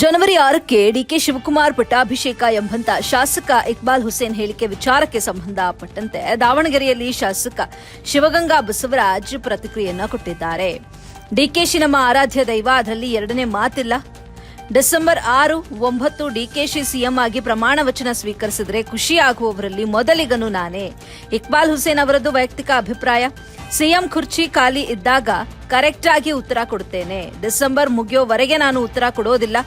ಜನವರಿ ಆರಕ್ಕೆ ಡಿಕೆ ಶಿವಕುಮಾರ್, ಪಟ್ಟಾಭಿಷೇಕ ಎಂಬಂತ ಶಾಸಕ ಇಕ್ಬಾಲ್ ಹುಸೇನ್ ಹೇಳಿಕೆ ವಿಚಾರಕ್ಕೆ ಸಂಬಂಧಪಟ್ಟಂತೆ ದಾವಣಗೆರೆಯಲ್ಲಿ ಶಾಸಕ ಶಿವಗಂಗಾ ಬಸವರಾಜ್ ಪ್ರತಿಕ್ರಿಯೆಯನ್ನ ಕೊಟ್ಟಿದ್ದಾರೆ. ಡಿಕೆಶಿ ನಮ್ಮ ಆರಾಧ್ಯ ದೈವ, ಅದರಲ್ಲಿ ಎರಡನೇ ಮಾತಿಲ್ಲ. ಡಿಸೆಂಬರ್ ಆರು, ಒಂಬತ್ತು ಡಿಕೆಶಿ ಸಿಎಂ ಆಗಿ ಪ್ರಮಾಣ ವಚನ ಸ್ವೀಕರಿಸಿದ್ರೆ ಖುಷಿಯಾಗುವವರಲ್ಲಿ ಮೊದಲಿಗನು ನಾನೇ. ಇಕ್ಬಾಲ್ ಹುಸೇನ್ ಅವರದ್ದು ವೈಯಕ್ತಿಕ ಅಭಿಪ್ರಾಯ. ಸಿಎಂ ಖುರ್ಚಿ ಖಾಲಿ ಇದ್ದಾಗ ಕರೆಕ್ಟ್ ಆಗಿ ಉತ್ತರ ಕೊಡುತ್ತೇನೆ ಡಿಸೆಂಬರ್ ಮುಗಿಯೋವರೆಗೆ ನಾನು ಉತ್ತರ ಕೊಡೋದಿಲ್ಲ.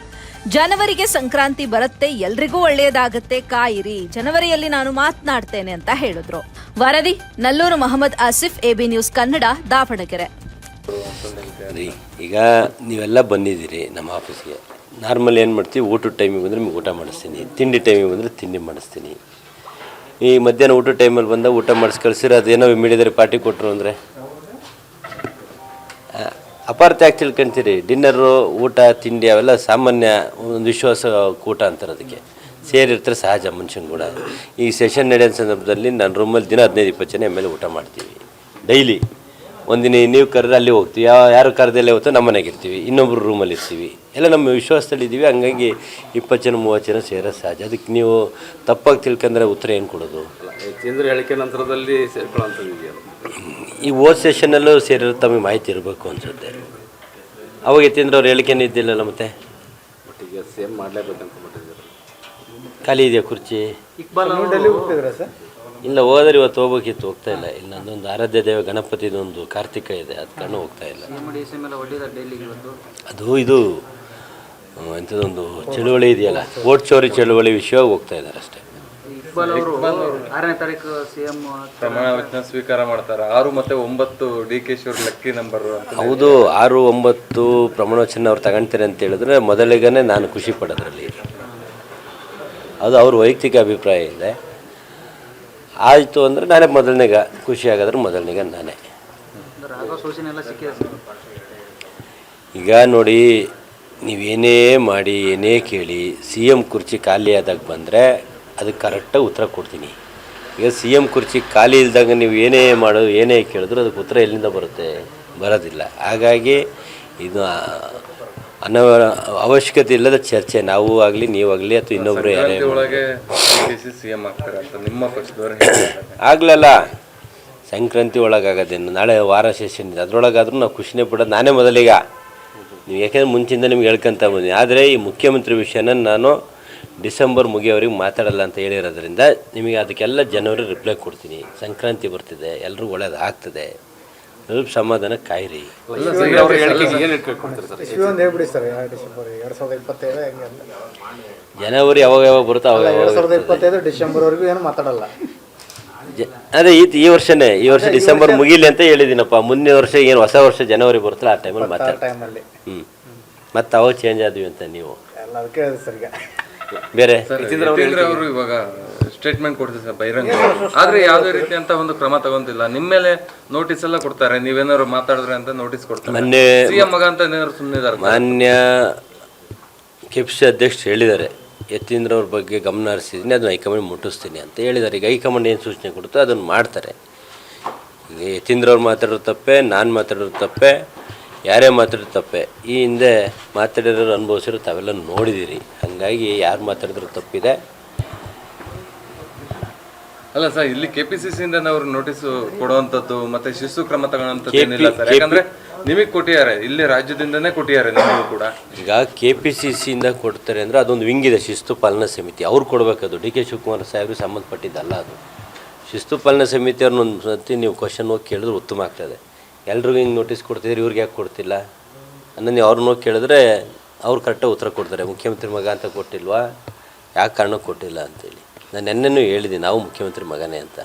ಜನವರಿಗೆ ಸಂಕ್ರಾಂತಿ ಬರುತ್ತೆ, ಎಲ್ರಿಗೂ ಒಳ್ಳೆಯದಾಗತ್ತೆ, ಕಾಯಿರಿ. ಜನವರಿಯಲ್ಲಿ ನಾನು ಮಾತನಾಡ್ತೇನೆ ಅಂತ ಹೇಳಿದ್ರು. ವರದಿ, ನಲ್ಲೂರು ಮೊಹಮ್ಮದ್ ಆಸಿಫ್, ಎಬಿ ನ್ಯೂಸ್ ಕನ್ನಡ, ದಾವಣಗೆರೆ. ಈಗ ನೀವೆಲ್ಲ ಬಂದಿದ್ದೀರಿ ನಮ್ಮ ಆಫೀಸ್ಗೆ. ನಾರ್ಮಲ್ ಏನು ಮಾಡ್ತೀವಿ, ಊಟದ ಟೈಮಿಗೆ ಬಂದರೆ ನಿಮ್ಗೆ ಊಟ ಮಾಡಿಸ್ತೀನಿ. ತಿಂಡಿ ಟೈಮಿಗೆ ಬಂದರೆ ತಿಂಡಿ ಮಾಡಿಸ್ತೀನಿ. ಈ ಮಧ್ಯಾಹ್ನ ಊಟದ ಟೈಮಲ್ಲಿ ಬಂದಾಗ ಊಟ ಮಾಡಿಸಿ ಕಳಿಸಿದ್ರೆ ಅದೇನೋ ಮೀಡಿದರೆ ಪಾರ್ಟಿ ಕೊಟ್ಟರು ಅಂದರೆ? ಅಪಾರ್ಥ ಯಾಕೆ ತಿಳ್ಕೊಂತೀರಿ ಡಿನ್ನರು ಊಟ, ತಿಂಡಿ ಅವೆಲ್ಲ ಸಾಮಾನ್ಯ ಒಂದು ವಿಶ್ವಾಸ ಕೂಟ ಅಂತಾರೆ ಅದಕ್ಕೆ. ಸೇರಿರ್ತಾರೆ ಸಹಜ ಮನುಷ್ಯನ ಕೂಡ. ಈ ಸೆಷನ್ ನಡೆಯೋ ಸಂದರ್ಭದಲ್ಲಿ ನಾನು ರೂಮಲ್ಲಿ ದಿನ ಹದಿನೈದು, ಇಪ್ಪತ್ತು ಜನ ಮೇಲೆ ಊಟ ಮಾಡ್ತೀವಿ. ಡೈಲಿ ಒಂದಿನ ನೀವು ಕರೆದ್ರೆ ಅಲ್ಲಿ ಹೋಗ್ತೀವಿ. ಯಾವ ಯಾರು ಕರೆದಲ್ಲೇ ಹೋಗ್ತೋ ನಮ್ಮ ಮನೆಗೆ ಇರ್ತೀವಿ. ಇನ್ನೊಬ್ಬರು ರೂಮಲ್ಲಿ ಇರ್ತೀವಿ. ಎಲ್ಲ ನಮ್ಮ ವಿಶ್ವಾಸದಲ್ಲಿ ಇದ್ದೀವಿ. ಹಂಗಾಗಿ ಇಪ್ಪತ್ತು ಜನ, ಮೂವತ್ತು ಜನ ಸೇರೋ ಸಹಜ. ಅದಕ್ಕೆ ನೀವು ತಪ್ಪಾಗಿ ತಿಳ್ಕೊಂಡ್ರೆ ಉತ್ತರ ಏನು ಕೊಡೋದು? ಹೇಳಿಕೆ ನಂತರದಲ್ಲಿ ಇದೆಯಲ್ಲ. ಈ ಓದ್ ಸೆಷನ್ನಲ್ಲೂ ಸೇರಿರೋ ತಮಗೆ ಮಾಹಿತಿ ಇರಬೇಕು ಅನ್ಸುತ್ತೆ. ಅವಾಗ ಯತೀಂದ್ರ ಅವ್ರು ಹೇಳಿಕೆನೇ ಇದ್ದಿಲ್ಲಲ್ಲ ಮತ್ತೆ? ಬಟ್ ಈಗ ಸೇಮ್ ಮಾಡಲೇಬೇಕು ಖಾಲಿ ಇದೆಯಾ ಕುರ್ಚಿ? ಇಲ್ಲ ಹೋದ್ರೆ ಇವತ್ತು ಹೋಗ್ಬೇಕಿತ್ತು ಹೋಗ್ತಾ ಇಲ್ಲ. ಇಲ್ಲಿ ನಂದೊಂದು ಆರಾಧ್ಯ ದೇವ ಗಣಪತಿದೊಂದು ಕಾರ್ತಿಕ ಇದೆ ಅದು ಕಣ್ಣು ಹೋಗ್ತಾ ಇಲ್ಲ. ಅದು ಇದು ಇಂಥದ್ದೊಂದು ಎಂಥದೊಂದು ಚಳುವಳಿ ಇದೆಯಲ್ಲ ಓಟ್ ಚೋರಿ ಚಳುವಳಿ ವಿಷಯವಾಗಿ ಹೋಗ್ತಾ ಇದ್ದಾರೆ ಅಷ್ಟೇ. ಇಕ್ಬಾಲ್ ಅವರು ಆರನೇ ತಾರೀಕು ಸಿಎಂ ಪ್ರಮಾಣ ವಚನ ಸ್ವೀಕಾರ ಮಾಡ್ತಾರೆ. ಆರು ಮತ್ತೆ ಒಂಬತ್ತು ಡಿ ಕೆ ಶಿವರ್ ಲಕ್ಕಿ ನಂಬರ್ ಅಂತ ಹೌದು ಆರು ಒಂಬತ್ತು ಪ್ರಮಾಣವಚನ ಅವ್ರು ತಗೊಳ್ತಾರೆ ಅಂತ ಹೇಳಿದ್ರೆ ಮೊದಲಿಗನೇ ನಾನು ಖುಷಿ ಪಡೋದ್ರಲ್ಲಿ. ಅದು ಅವ್ರ ವೈಯಕ್ತಿಕ ಅಭಿಪ್ರಾಯ ಇದೆ. ಆಯಿತು ಅಂದರೆ ನಾನೇ ಮೊದಲನೇಗ ಖುಷಿ ಆಗೋದ್ರೆ ಮೊದಲನೇಗ ನಾನೇ. ಈಗ ನೋಡಿ ನೀವೇನೇ ಮಾಡಿ ಏನೇ ಕೇಳಿ ಸಿ ಎಂ ಕುರ್ಚಿ ಖಾಲಿ ಆದಾಗ ಬಂದರೆ ಅದಕ್ಕೆ ಕರೆಕ್ಟಾಗಿ ಉತ್ತರ ಕೊಡ್ತೀನಿ. ಈಗ ಸಿ ಎಂ ಕುರ್ಚಿ ಖಾಲಿ ಇಲ್ದಾಗ ನೀವು ಏನೇ ಮಾಡೋದು ಏನೇ ಕೇಳಿದ್ರು ಅದಕ್ಕೆ ಉತ್ತರ ಎಲ್ಲಿಂದ ಬರುತ್ತೆ? ಬರೋದಿಲ್ಲ. ಹಾಗಾಗಿ ಇದು ಅನ ಅವಶ್ಯಕತೆ ಇಲ್ಲದ ಚರ್ಚೆ. ನಾವು ಆಗಲಿ ನೀವಾಗಲಿ ಅಥವಾ ಇನ್ನೊಬ್ಬರು ಯಾರೇ ಆಗ್ಲಲ್ಲ ಸಂಕ್ರಾಂತಿ ಒಳಗಾಗೋದೇನು? ನಾಳೆ ವಾರ ಸೆಷನ್ ಇದೆ. ಅದರೊಳಗಾದ್ರೂ ನಾವು ಖುಷಿನೇ ಪಡೋದು. ನಾನೇ ಮೊದಲಿಗ. ನೀವು ಯಾಕೆಂದ್ರೆ ಮುಂಚಿಂದ ನಿಮ್ಗೆ ಹೇಳ್ಕೊಂತ ಬಂದಿನಿ ಆದರೆ ಈ ಮುಖ್ಯಮಂತ್ರಿ ವಿಷಯನ ನಾನು ಡಿಸೆಂಬರ್ ಮುಗಿಯೋರಿಗೆ ಮಾತಾಡಲ್ಲ ಅಂತ ಹೇಳಿರೋದ್ರಿಂದ ನಿಮಗೆ ಅದಕ್ಕೆಲ್ಲ ಜನವರಿ ರಿಪ್ಲೈ ಕೊಡ್ತೀನಿ. ಸಂಕ್ರಾಂತಿ ಬರ್ತಿದೆ ಎಲ್ಲರೂ ಒಳ್ಳೇದು ಆಗ್ತದೆ. ಸ್ವಲ್ಪ ಸಮಾಧಾನ ಕಾಯಿರಿ. ಜನವರಿ ಯಾವಾಗ ಯಾವಾಗ ಬರುತ್ತೋ ಅವಾಗ ಡಿಸೆಂಬರ್ವರೆಗೂ ಏನು ಮಾತಾಡಲ್ಲ. ಅದೇ ಈ ಈ ವರ್ಷನೇ ಈ ವರ್ಷ ಡಿಸೆಂಬರ್ ಮುಗಿಲಿ ಅಂತ ಹೇಳಿದಿನಪ್ಪ ಮುಂದಿನ ವರ್ಷ ಏನು ಹೊಸ ವರ್ಷ ಜನವರಿ ಬರುತ್ತಲ್ಲ ಆ ಟೈಮಲ್ಲಿ ಮಾತಾಡ ಟೈಮಲ್ಲಿ ಹ್ಞೂ ಮತ್ತೆ ಅವಾಗ ಚೇಂಜ್ ಆದ್ವಿ ಅಂತ ನೀವು. ಎಲ್ಲ ಅದಕ್ಕೆ ಹೇಳಿದೆ ಸರ್ ಈಗ. ಬೇರೆ? ಯತೀಂದ್ರ ಅವರು ಇವಾಗ ಸ್ಟೇಟ್ಮೆಂಟ್ ಕೊಡ್ತೀವಿ ಸರ್ ಬಹಿರಂಗ. ಆದ್ರೆ ಯಾವುದೇ ರೀತಿ ಅಂತ ಒಂದು ಕ್ರಮ ತಗೊಂತಿಲ್ಲ. ನಿಮ್ಮ ಮೇಲೆ ನೋಟಿಸ್ ಎಲ್ಲ ಕೊಡ್ತಾರೆ. ನೀವೇನಾದ್ರು ಮಾತಾಡಿದ್ರೆ ಅಂತ ನೋಟಿಸ್ ಕೊಡ್ತಾರೆ. ಮೊನ್ನೆ ಸಿಎಂ ಮಗ ಅಂತ ಏನಾದ್ರು ಸುಮ್ಮನೆ ಮಾನ್ಯ ಕೆಪ್ಸಿ ಅಧ್ಯಕ್ಷರು ಹೇಳಿದ್ದಾರೆ. ಯತೀಂದ್ರ ಅವ್ರ ಬಗ್ಗೆ ಗಮನ ಹರಿಸಿದ್ದೀನಿ ಅದನ್ನು ಹೈಕಮಾಂಡ್ ಮುಟ್ಟಿಸ್ತೀನಿ ಅಂತ ಹೇಳಿದ್ದಾರೆ. ಈಗ ಹೈಕಮಾಂಡ್ ಏನು ಸೂಚನೆ ಕೊಡುತ್ತೋ ಅದನ್ನು ಮಾಡ್ತಾರೆ. ಈಗ ಯತೀಂದ್ರ ಅವ್ರು ಮಾತಾಡೋದು ತಪ್ಪೆ ನಾನು ಮಾತಾಡೋದು ತಪ್ಪೆ. ಯಾರೇ ಮಾತಾಡಿದ್ರು ತಪ್ಪೆ. ಈ ಹಿಂದೆ ಮಾತಾಡಿರೋರು ಅನುಭವಿಸಿರೋ ತಾವೆಲ್ಲ ನೋಡಿದ್ದೀರಿ ಹಾಗಾಗಿ ಯಾರು ಮಾತಾಡಿದ್ರು ತಪ್ಪಿದೆ. ಅಲ್ಲ ಸರ್ ಇಲ್ಲಿ ಕೆಪಿಸಿಸಿ ಇಂದ ಅವ್ರು ನೋಟಿಸ್ ಕೊಡುವಂತದ್ದು ಮತ್ತೆ ಶಿಸ್ತು ಕ್ರಮ ತಗೊಳ್ಳೋಂಥದ್ದು ಏನಿಲ್ಲ ಸರ್. ಯಾಕಂದ್ರೆ ನಿಮಗೆ ಕೊಟ್ಟಿದ್ದಾರೆ. ಇಲ್ಲಿ ರಾಜ್ಯದಿಂದನೇ ಕೊಟ್ಟಿದ್ದಾರೆ ನಿಮಗೂ ಕೂಡ. ಈಗ ಕೆ ಪಿ ಸಿ ಸಿಯಿಂದ ಕೊಡ್ತಾರೆ ಅಂದರೆ ಅದೊಂದು ವಿಂಗ್ ಇದೆ ಶಿಸ್ತು ಪಾಲನಾ ಸಮಿತಿ. ಅವ್ರು ಕೊಡಬೇಕದು. ಡಿ ಕೆ ಶಿವಕುಮಾರ್ ಸಾಹೇಬ್ರಿಗೆ ಸಂಬಂಧಪಟ್ಟಿದ್ದಲ್ಲ ಅದು. ಶಿಸ್ತು ಪಾಲನಾ ಸಮಿತಿ ಅವ್ರನ್ನ ಒಂದು ಸತಿ ನೀವು ಕ್ವಶನ್ ಹೋಗಿ ಕೇಳಿದ್ರೆ ಉತ್ತಮ ಆಗ್ತದೆ. ಎಲ್ರಿಗೂ ಹಿಂಗೆ ನೋಟಿಸ್ ಕೊಡ್ತಿದ್ರೆ, ಇವ್ರಿಗೆ ಯಾಕೆ ಕೊಡ್ತಿಲ್ಲ? ಅನ್ನೋ ನೀವು ಅವ್ರನ್ನ ಕೇಳಿದ್ರೆ ಅವ್ರು ಕರೆಕ್ಟಾಗಿ ಉತ್ತರ ಕೊಡ್ತಾರೆ, ಮುಖ್ಯಮಂತ್ರಿ ಮಗ ಅಂತ ಕೊಟ್ಟಿಲ್ವಾ? ಯಾಕೆ ಕಾರಣ ಕೊಟ್ಟಿಲ್ಲ ಅಂತೇಳಿ. ನಾನು ನೆನ್ನೆನೂ ಹೇಳಿದ್ದೀನಿ, ನಾವು ಮುಖ್ಯಮಂತ್ರಿ ಮಗನೇ ಅಂತ.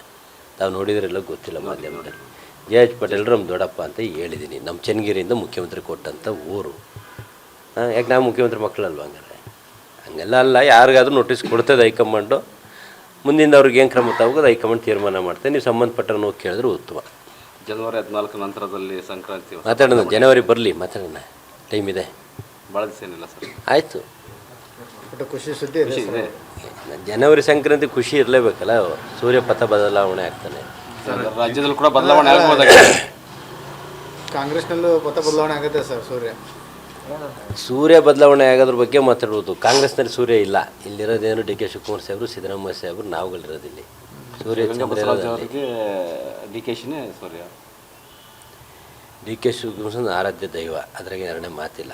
ತಾವು ನೋಡಿದ್ರೆಲ್ಲ ಗೊತ್ತಿಲ್ಲ ಮಾಧ್ಯಮದಲ್ಲಿ. ಜೆ ಎಚ್ ಪಟೇಲ್ ನಮ್ಮ ದೊಡ್ಡಪ್ಪ ಅಂತ ಹೇಳಿದ್ದೀನಿ. ನಮ್ಮ ಚನ್ನಗಿರಿಯಿಂದ ಮುಖ್ಯಮಂತ್ರಿ ಕೊಟ್ಟಂಥ ಊರು. ಯಾಕೆ ನಾವು ಮುಖ್ಯಮಂತ್ರಿ ಮಕ್ಕಳಲ್ವ ಹಂಗಾರೆ ಹಂಗೆಲ್ಲ ಅಲ್ಲ, ಯಾರಿಗಾದ್ರೂ ನೋಟಿಸ್ ಕೊಡ್ತದೆ ಹೈಕಮಾಂಡು. ಮುಂದಿನ ಅವ್ರಿಗೆ ಏನು ಕ್ರಮ ತಗೋದು ಹೈಕಮಾಂಡ್ ತೀರ್ಮಾನ ಮಾಡ್ತೇನೆ. ನೀವು ಸಂಬಂಧಪಟ್ಟರೆ ನೋವು ಕೇಳಿದ್ರೆ ಉತ್ತಮ. ಜನವರಿ ಹದಿನಾಲ್ಕು ನಂತರದಲ್ಲಿ ಸಂಕ್ರಾಂತಿ ಮಾತಾಡೋಣ ಜನವರಿ ಬರಲಿ ಮಾತಾಡೋಣ. ಟೈಮ್ ಇದೆ. ಭಾಳ ದಿವಸ ಏನಿಲ್ಲ ಸರ್. ಆಯಿತು. ಖುಷಿ ಸುದ್ದಿ ಸರ್ ಇದೆ. ಜನವರಿ ಸಂಕ್ರಾಂತಿ ಖುಷಿ ಇರಲೇಬೇಕಲ್ಲ ಸೂರ್ಯ ಪಥ ಬದಲಾವಣೆ ಆಗ್ತಾನೆ. ರಾಜ್ಯದಲ್ಲಿ ಕೂಡ ಬದಲಾವಣೆ ಆಗ್ಬೋದಾಗಿದೆ ಕಾಂಗ್ರೆಸ್ನಲ್ಲೂ ಪಥ ಬದಲಾವಣೆ ಆಗುತ್ತೆ ಸರ್ ಸೂರ್ಯ. ಸೂರ್ಯ ಬದಲಾವಣೆ ಆಗೋದ್ರ ಬಗ್ಗೆ ಮಾತಾಡ್ಬೋದು. ಕಾಂಗ್ರೆಸ್ನಲ್ಲಿ ಸೂರ್ಯ ಇಲ್ಲ. ಇಲ್ಲಿರೋದೇನು ಡಿ ಕೆ ಶಿವಕುಮಾರ್ ಸಾಹೇಬರು ಸಿದ್ದರಾಮಯ್ಯ ಸಾಹೇಬರು ನಾವುಗಳಿರೋದಿಲ್ಲಿ. ಸೂರ್ಯ ಬಸವರಾಜ್ ಅವರಿಗೆ ಡಿ ಕೆ ಶಿನೇ ಸೂರ್ಯ. ಡಿ ಕೆ ಶಿವಕುಮಾರ್ ಆರಾಧ್ಯ ದೈವ ಅದ್ರಾಗೆ ಎರಡನೇ ಮಾತಿಲ್ಲ.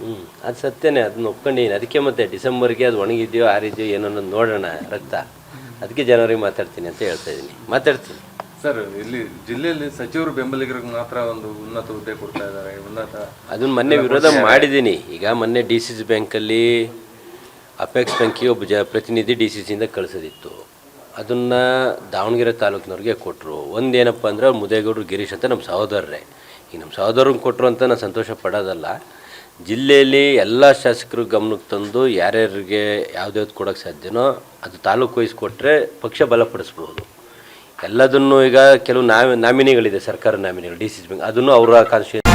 ಹ್ಞೂ ಅದು ಸತ್ಯನೇ ಅದನ್ನ ಒಪ್ಕೊಂಡಿದ್ದೀನಿ ಅದಕ್ಕೆ ಮತ್ತೆ ಡಿಸೆಂಬರ್ಗೆ ಅದು ಒಣಗಿದೆಯೋ ಆರಿದೆಯೋ ಏನೋ ಅನ್ನೋದು ನೋಡೋಣ ರಕ್ತ. ಅದಕ್ಕೆ ಜನವರಿಗೆ ಮಾತಾಡ್ತೀನಿ ಅಂತ ಹೇಳ್ತಾ ಇದ್ದೀನಿ ಮಾತಾಡ್ತೀನಿ. ಸರ್ ಇಲ್ಲಿ ಜಿಲ್ಲೆಯಲ್ಲಿ ಸಚಿವರು ಬೆಂಬಲಿಗರಿಗೆ ಮಾತ್ರ ಒಂದು ಉನ್ನತ ಹುದ್ದೆ ಕೊಡ್ತಾ ಇದ್ದಾರೆ ಉನ್ನತ ಅದನ್ನ ಮೊನ್ನೆ ವಿರೋಧ ಮಾಡಿದ್ದೀನಿ ಈಗ ಮೊನ್ನೆ ಡಿ ಸಿ ಸಿ ಬ್ಯಾಂಕಲ್ಲಿ ಅಪೆಕ್ಸ್ ಬ್ಯಾಂಕಿಗೆ ಒಬ್ಬ ಜ ಪ್ರತಿನಿಧಿ ಡಿ ಸಿ ಸಿಯಿಂದ ಕಳಿಸೋದಿತ್ತು. ಅದನ್ನು ದಾವಣಗೆರೆ ತಾಲೂಕಿನವ್ರಿಗೆ ಕೊಟ್ಟರು ಒಂದೇನಪ್ಪ ಅಂದ್ರೆ ಮುದೇಗೌಡರು ಗಿರೀಶ್ ಅಂತ ನಮ್ಮ ಸಹೋದರರೇ. ಈ ನಮ್ಮ ಸಹೋದರನ ಕೊಟ್ಟರು ಅಂತ ನಾನು ಸಂತೋಷ ಪಡೋದಲ್ಲ. ಜಿಲ್ಲೆಯಲ್ಲಿ ಎಲ್ಲ ಶಾಸಕರು ಗಮನಕ್ಕೆ ತಂದು ಯಾರ್ಯಾರಿಗೆ ಯಾವ್ದ್ಯಾವ್ದು ಕೊಡೋಕ್ಕೆ ಸಾಧ್ಯನೋ ಅದು ತಾಲೂಕು ವಹಿಸ್ಕೊಟ್ರೆ ಪಕ್ಷ ಬಲಪಡಿಸ್ಬೋದು. ಎಲ್ಲದನ್ನು ಈಗ ಕೆಲವು ನಾಮಿ ನಾಮಿನಿಗಳಿದೆ ಸರ್ಕಾರ ನಾಮಿನಿಗಳು, ಡಿ ಸಿ ಸಿ ಅದನ್ನು ಅವರ ಕಾನ್ಸ್ಟಿಟ್ಯೂಷನ್